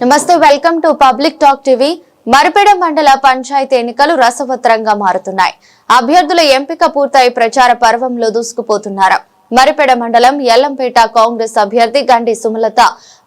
నమస్తే welcome to public talk TV. Maripeda మండల పంచాయతీ ఎన్నికలు రసవత్తరంగా మారుతున్నాయి. అభ్యర్థుల ఎంపిక పూర్తయి ప్రచార పర్వంలో దూసుకుపోతున్నారు. మరిపేడ మండలం ఎల్లంపేట కాంగ్రెస్ అభ్యర్థి గండి సుమలత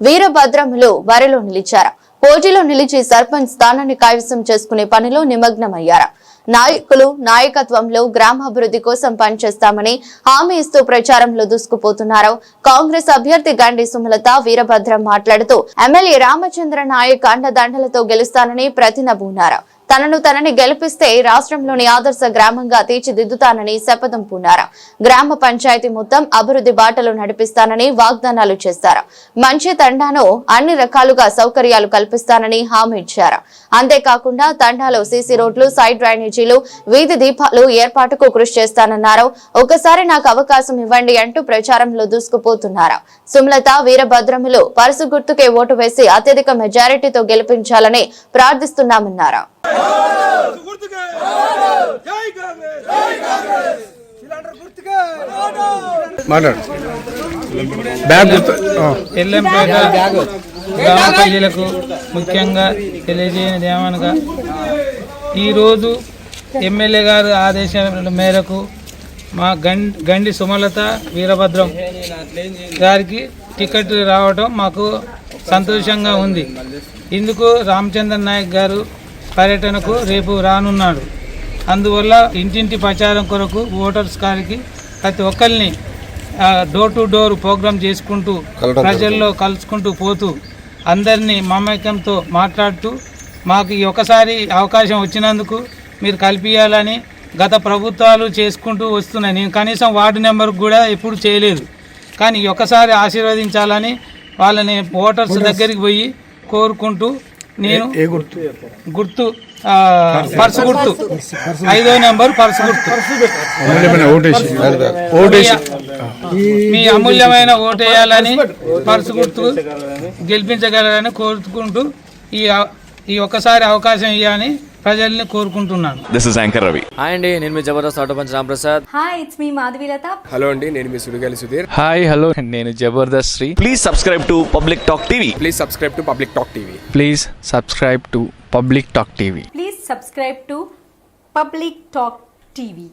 వీరభద్రములు బరిలో నిలిచారు. పోటీలో నిలిచి సర్పంచ్ స్థానాన్ని కైవసం చేసుకునే పనిలో నిమగ్నమయ్యారు. నాయకులు నాయకత్వంలో గ్రామాభివృద్ధి కోసం పనిచేస్తామని హామీ ఇస్తూ ప్రచారంలో దూసుకుపోతున్నారు. కాంగ్రెస్ అభ్యర్థి గండి సుమలత వీరభద్రం మాట్లాడుతూ ఎమ్మెల్యే రామచంద్ర నాయక్ అండదండలతో గెలుస్తానని ప్రతినబూనారు. తనను తనని గెలిపిస్తే రాష్ట్రంలోని ఆదర్శ గ్రామంగా తీర్చిదిద్దుతానని శపథం పూనారు. గ్రామ పంచాయతీ మొత్తం అభివృద్ధి బాటలో నడిపిస్తానని వాగ్దానాలు చేశారు మంచి తండాను అన్ని రకాలుగా సౌకర్యాలు కల్పిస్తానని హామీ ఇచ్చారు. అంతేకాకుండా తండాలో సీసీ రోడ్లు సైడ్ డ్రైనేజీలు వీధి దీపాలు ఏర్పాటుకు కృషి చేస్తానన్నారు. ఒకసారి నాకు అవకాశం ఇవ్వండి అంటూ ప్రచారంలో దూసుకుపోతున్నారు. సుమలత వీరభద్రములు పరుసు గుర్తుకే ఓటు వేసి అత్యధిక మెజారిటీతో గెలిపించాలని ప్రార్థిస్తున్నామన్నారు. గుర్తుకే! జై కాంగ్రెస్! జై కాంగ్రెస్! సిలిండర్ గుర్తుకే! మాట్లాడు. బ్యాగ్ గుర్తు ఆ. ఎల్లంపేట గ్రామ ప్రజలకు ముఖ్యంగా తెలియజేయనిది ఏమనగా ఈరోజు ఎమ్మెల్యే గారు ఆదేశాల మేరకు మా గం గండి సుమలత వీరభద్రం గారికి టికెట్ రావడం మాకు సంతోషంగా ఉంది. ఇందుకు రామచంద్ర నాయక్ గారు పర్యటనకు రేపు రానున్నాడు. అందువల్ల ఇంటింటి ప్రచారం కొరకు ఓటర్స్ గారికి ప్రతి ఒక్కరిని డోర్ టు డోర్ ప్రోగ్రామ్ చేసుకుంటూ ప్రజల్లో కలుసుకుంటూ పోతూ అందరినీ మమేకంతో మాట్లాడుతూ మాకు ఈ ఒకసారి అవకాశం వచ్చినందుకు మీరు కల్పించాలని గత ప్రభుత్వాలు చేసుకుంటూ వస్తున్నాయి. నేను కనీసం వార్డు నెంబర్ కూడా ఎప్పుడు చేయలేదు. కానీ ఈ ఒక్కసారి ఆశీర్వదించాలని వాళ్ళని ఓటర్స్. దగ్గరికి పోయి కోరుకుంటూ నేను ఏ గుర్తు? గుర్తు ఆ, పర్సు. గుర్తు. ఐదో నెంబర్ పర్సు గుర్తు. అమూల్యమైన ఓటేసి. ఓటేసి. మీ అమూల్యమైన ఓటు వేయాలని పర్సు గుర్తు గెలిపించగలరని. కోరుకుంటూ ఈ ఈ ఒక్కసారి అవకాశం ఇవ్వాలని ప్రజల్ని కోరుకుంటున్నాను. This is Anchor Ravi. Hi అండి నేను మీ Jabardasth auto punch Ramprasad. Hi it's me Madhavilatha hello అండి నేను మీ సుడిగాలి సుధీర్. హాయ్ హలో నేను Jabardasth Sri. Please subscribe to Public Talk TV. Please subscribe to public talk TV please subscribe to public talk TV please subscribe to public talk TV